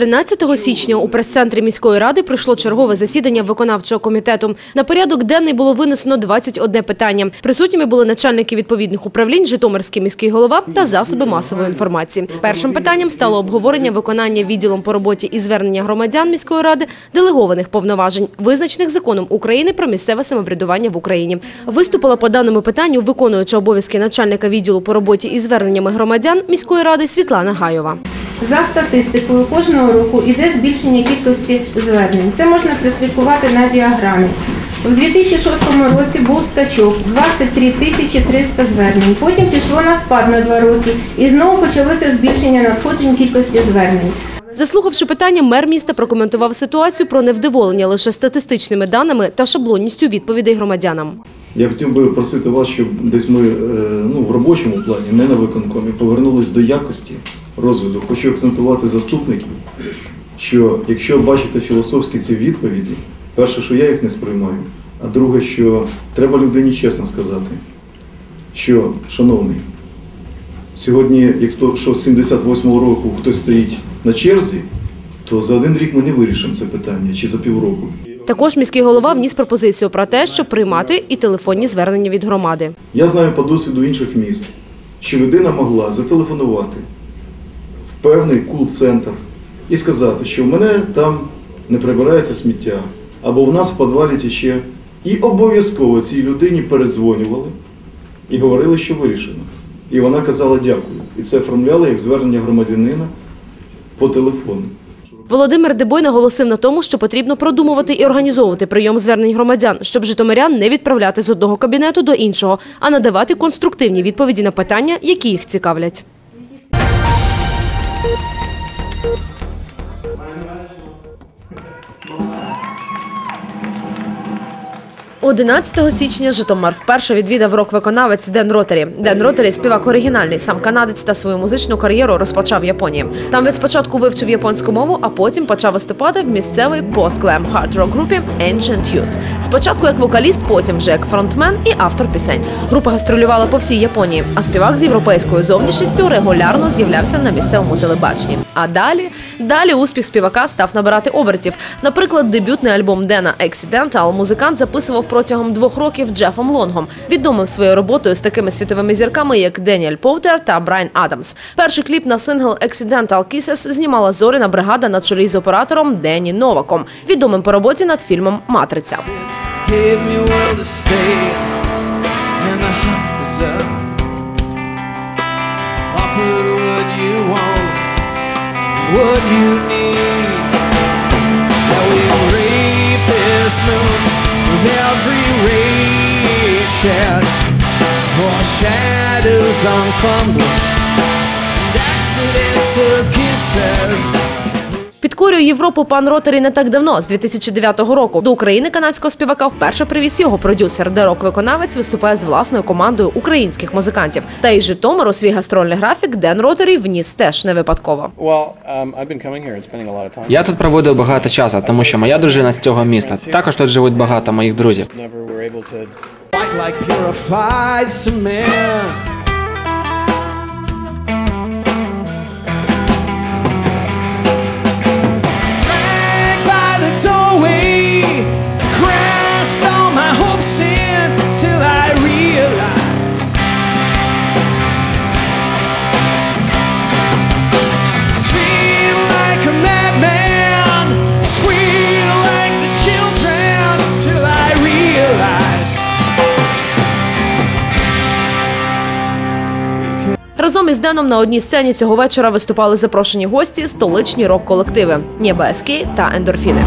13 січня у прес-центрі міської ради пройшло чергове засідання виконавчого комітету. На порядок денний було винесено 21 питання. Присутніми були начальники відповідних управлінь, Житомирський міський голова та засоби масової інформації. Першим питанням стало обговорення виконання відділом по роботі і звернення громадян міської ради делегованих повноважень, визначених законом України про місцеве самоврядування в Україні. Виступила по даному питанню виконуюча обов'язки начальника відділу по роботі і зверненнями громадян міської ради Світлана Гайова. За статистикою кожного року йде збільшення кількості звернень. Це можна прослідкувати на діаграмі. У 2006 році був скачок 23 тисячі 300 звернень. Потім пішло на спад на два роки і знову почалося збільшення надходжень кількості звернень. Заслухавши питання, мер міста прокоментував ситуацію про невдоволення лише статистичними даними та шаблонністю відповідей громадянам. Я хотів би просити вас, щоб десь ми е, ну, в робочому плані, не на виконкомі, повернулись до якості розвитку. Хочу акцентувати заступників, що якщо бачите філософські ці відповіді, перше, що я їх не сприймаю, а друге, що треба людині чесно сказати, що, шановний, сьогодні, якщо з 78-го року хтось стоїть на черзі, то за один рік ми не вирішимо це питання чи за півроку. Також міський голова вніс пропозицію про те, щоб приймати і телефонні звернення від громади. Я знаю по досвіду інших міст, що людина могла зателефонувати певний кул-центр і сказати, що в мене там не прибирається сміття, або в нас в підвалі тече. І обов'язково цій людині передзвонювали і говорили, що вирішено. І вона казала дякую. І це оформляли як звернення громадянина по телефону. Володимир Дебой наголосив на тому, що потрібно продумувати і організовувати прийом звернень громадян, щоб житомирян не відправляти з одного кабінету до іншого, а надавати конструктивні відповіді на питання, які їх цікавлять. – 11 січня Житомир вперше відвідав рок-виконавець Ден Ротері. Ден Ротері – співак оригінальний, сам канадець та свою музичну кар'єру розпочав в Японії. Там він спочатку вивчив японську мову, а потім почав виступати в місцевій пост-глем хард-рок групі Ancient Youth. Спочатку як вокаліст, потім вже як фронтмен і автор пісень. Група гастролювала по всій Японії, а співак з європейською зовнішністю регулярно з'являвся на місцевому телебаченні. А далі, далі успіх співака став набирати обертів. Наприклад, дебютний альбом Дена Accidental музикант записував протягом двох років Джефом Лонгом, відомим своєю роботою з такими світовими зірками, як Деніель Повтер та Брайан Адамс. Перший кліп на сингл Accidental Kisses знімала зоряна бригада на чолі з оператором Дені Новаком, відомим по роботі над фільмом Матриця. you want, what you need. Now we rape this moon with every ray shed, for shadows on fumble, and accidents of kisses. Підкорює Європу пан Ротері не так давно, з 2009 року. До України канадського співака вперше привіз його продюсер, де рок-виконавець виступає з власною командою українських музикантів. Та із Житомиру свій гастрольний графік Ден Ротері вніс теж не випадково. Um. Я тут проводив багато часу, тому що моя дружина з цього міста. Також тут живуть багато моїх друзів. Із Деном на одній сцені цього вечора виступали запрошені гості столичні рок-колективи Нєбеський та Ендорфіни.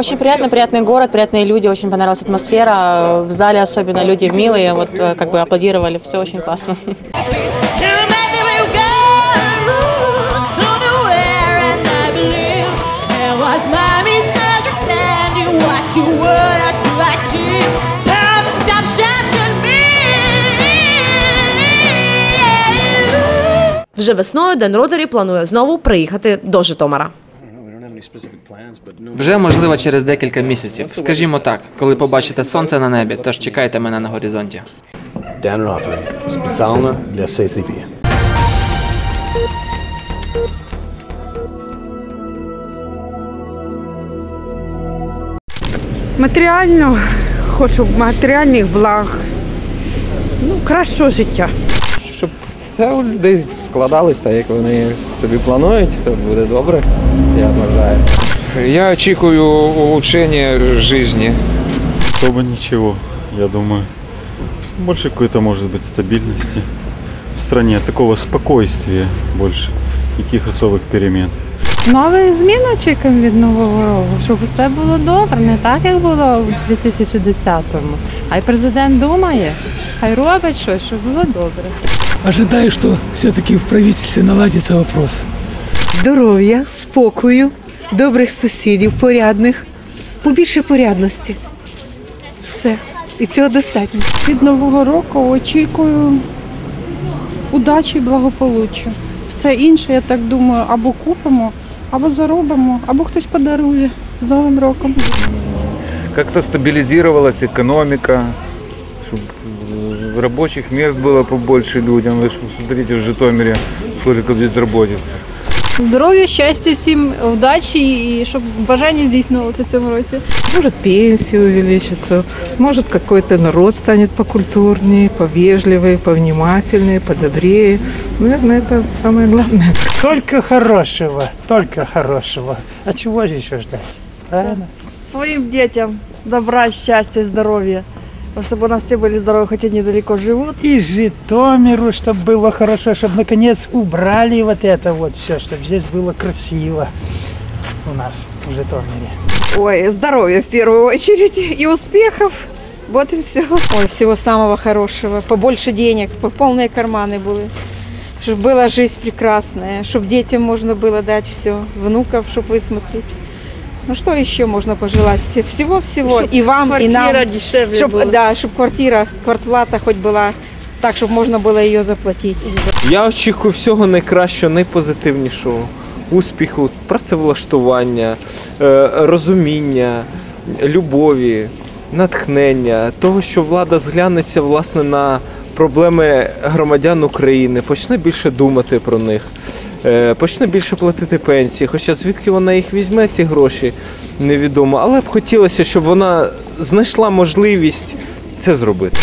Очень приятно, приятный город, приятные люди, очень понравилась атмосфера. В зале особенно люди милые, вот э, как бы аплодировали, все очень классно. Can't imagine where you go to nowhere, and I believe it was my misunderstanding what you were to achieve. Some, some just in me. Вже весною Ден Ротарі планує знову приїхати до Житомира. Вже можливо через декілька місяців. Скажімо так, коли побачите сонце на небі, тож чекайте мене на горизонті. Dan Rothery, специально для CTV. Матеріально хочу матеріальних благ, ну, кращого життя. Все у людей складалось так, як вони собі планують, це буде добре, я вважаю. Я очікую улучшення життя. Особо нічого, я думаю. Больше какой-то, может быть, стабильности в стране, такого спокойствия больше, никаких особых перемен. Нових змін очікуємо від нового року, щоб все було добре, не так, як було у 2010-му. А й президент думає, хай робить щось, щоб було добре. Ожидаю, что все-таки в правительстве наладится вопрос. Здоров'я, спокою, добрих сусідів, порядних, побільше порядності. Все. І цього достатньо. Від Нового року очікую удачі і благополуччя. Все інше, я так думаю, або купимо, або заробимо, або хтось подарує з Новим роком. Как-то стабилизировалась экономика, чтобы рабочих мест было побольше людям. Вы ж смотрите, в Житомире сколько безработицы. Здоров'я, щастя всім, удачі і щоб бажання здійснилося в цьому році. Может, пенсия увеличится, может, какой-то народ станет покультурнее, повежливее, повнимательнее, подобрее. Наверное, это самое главное. Только хорошего, только хорошего. А чего же еще ждать? Правильно? Своїм дітям добра, щастя, здоров'я. Щоб у нас всі були здорові, хоча недалеко живуть. И Житомиру, чтобы было хорошо, чтобы наконец убрали вот это вот все, чтобы здесь было красиво у нас в Житомире. Ой, здоровья в первую очередь и успехов. Вот и все. Ой, всего самого хорошего. Побольше денег, по- полные карманы были. Чтобы была жизнь прекрасная, чтобы детям можно было дать все, внуков, чтобы высмотреть. Ну что еще можно пожелать? Все, всего-всего. И вам, и нам. Чтоб, да, чтобы квартира, квартплата хоть была так, чтобы можно было ее заплатить. Я очікую всього найкращого, найпозитивнішого. Успіху, працевлаштування, е, розуміння, любові, натхнення, того, що влада зглянеться власне на проблеми громадян України, почне більше думати про них, е, почне більше платити пенсії. Хоча звідки вона їх візьме, ці гроші, невідомо. Але б хотілося, щоб вона знайшла можливість це зробити.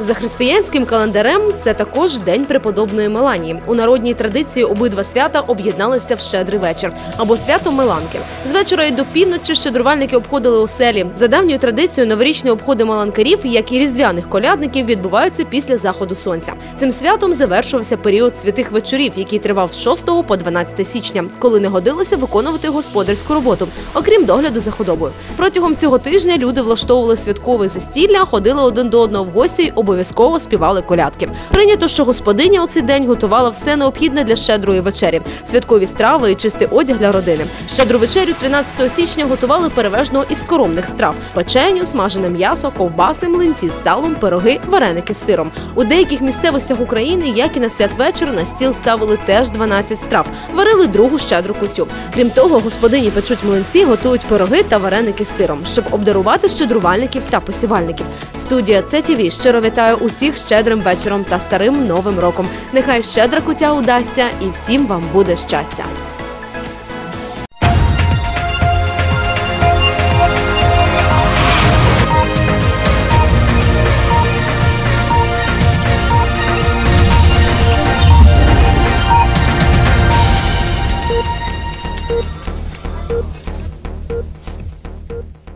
За християнським календарем це також день преподобної Меланії. У народній традиції обидва свята об'єдналися в щедрий вечір або свято Меланки. З вечора і до півночі щедрувальники обходили оселі. За давньою традицією новорічні обходи маланкарів, як і різдвяних колядників, відбуваються після заходу сонця. Цим святом завершувався період святих вечорів, який тривав з 6 по 12 січня, коли не годилося виконувати господарську роботу, окрім догляду за худобою. Протягом цього тижня люди влаштовували святкове застілля, ходили один до одного в гості й обов'язково співали колядки. Прийнято, що господиня у цей день готувала все необхідне для щедрої вечері: святкові страви і чистий одяг для родини. Щедру вечерю 13 січня готували переважно із скоромних страв: печеню, смажене м'ясо, ковбаси, млинці з салом, пироги, вареники з сиром. У деяких місцевостях України, як і на святвечір, на стіл ставили теж 12 страв, варили другу щедру кутю. Крім того, господині печуть млинці, готують пироги та вареники з сиром, щоб обдарувати щедрувальників та посівальників. Студія ЦТВ щиро вітає усіх щедрим вечором та старим новим роком. Нехай щедра кутя удасться і всім вам буде щастя.